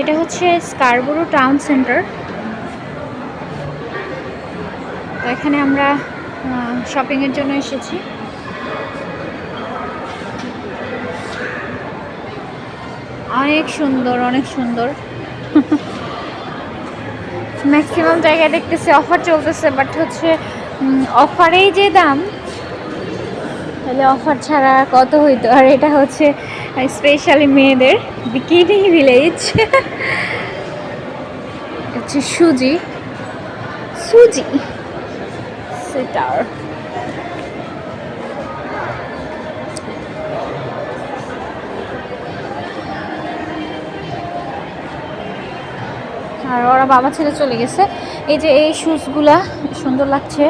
এটা হচ্ছে স্কারবুরু town centre তো এখানে আমরা শপিংয়ের জন্য এসেছি। অনেক সুন্দর অনেক সুন্দর। ম্যাক্সিমাম জায়গায় দেখতেছি অফার চলতেছে বাট হচ্ছে অফারেই যে দাম তাহলে অফার ছাড়া কত হইতো? আর এটা হচ্ছে স্পেশালি মেয়েদের বিকিনি ভিলেজ হচ্ছে সুজি। সুজি। সেটার আর ওরা বাবা ছেলে চলে গেছে। এই যে এই শুজগুলা সুন্দর লাগছে।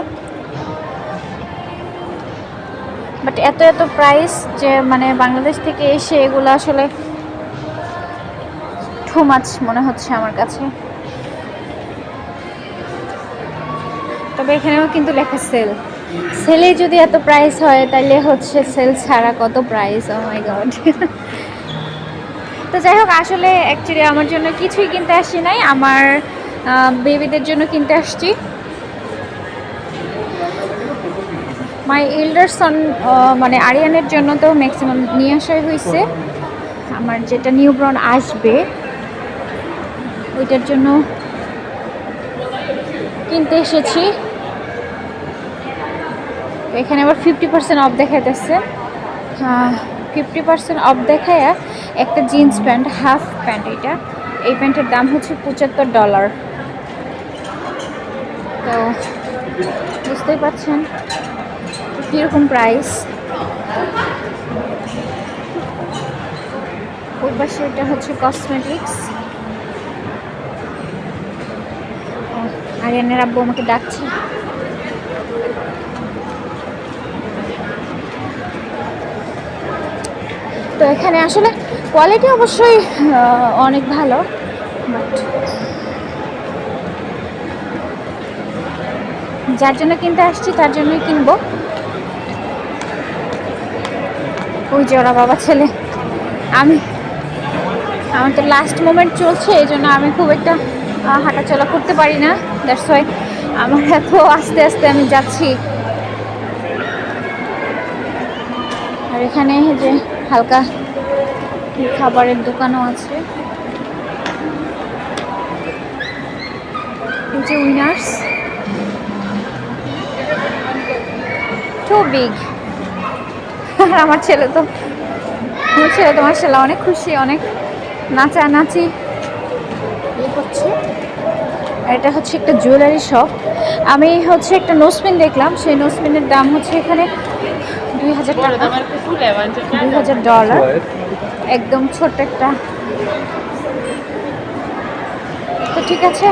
বাট এত এত প্রাইস যে মানে বাংলাদেশ থেকে এসে এগুলো আসলে টু মাছ মনে হচ্ছে আমার কাছে। তবে এখানেও কিন্তু লেখা সেল সেলে যদি এত প্রাইস হয় তাহলে হচ্ছে সেল ছাড়া কত প্রাইস ও মাই গড তো যাই হোক, আসলে অ্যাকচুয়ালি আমার জন্য কিছুই কিনতে আসি নাই। আমার বেবিদের জন্য কিনতে আসছি। মাই এল্ডার সন মানে আরিয়ানের জন্য তো ম্যাক্সিমাম নিয়ে আসাই হয়েছে। আমার যেটা নিউব্রন আসবে, ওইটার জন্য কিনতে এসেছি। এখানে আবার ফিফটি পার্সেন্ট অফ দেখাইতেছে। ফিফটি পার্সেন্ট অফ দেখায় একটা জিন্স প্যান্ট হাফ প্যান্ট এটা। এই প্যান্টের দাম হচ্ছে পঁচাত্তর ডলার তো, বুঝতেই পারছেন? কীরকম প্রাইস ওই পাশে এটা হচ্ছে কসমেটিক্স আরিয়ানের আব্বু আমাকে ডাকছে। তো এখানে আসলে কোয়ালিটি অবশ্যই অনেক ভালো বাট যার জন্য কিনতে আসছি, তার জন্যই কিনবো। ওই যে ওরা বাবা ছেলে। আমি, আমার তো লাস্ট মোমেন্ট চলছে, এই জন্য আমি খুব একটা হাঁটাচলা করতে পারি না। দ্যাটস ওয়াই আমার এত আস্তে আস্তে আমি যাচ্ছি। আর এখানে যে হালকা খাবারের দোকানও আছে। উইনার্স টু বিগ আমার ছেলে তো আমার ছেলে তো ছেলে অনেক খুশি অনেক নাচানাচি ইয়ে করছে এটা হচ্ছে একটা জুয়েলারি শপ আমি হচ্ছে একটা নোসপিন দেখলাম সেই নোসপিনের দাম হচ্ছে এখানে দুই হাজার টাকা। দুই হাজার ডলার একদম ছোট্ট একটা। তো ঠিক আছে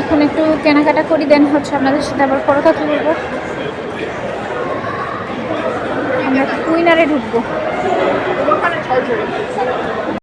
এখন একটু কেনাকাটা করি দেন হচ্ছে আপনাদের সাথে আবার পরে কথা বলব। ঢুকবো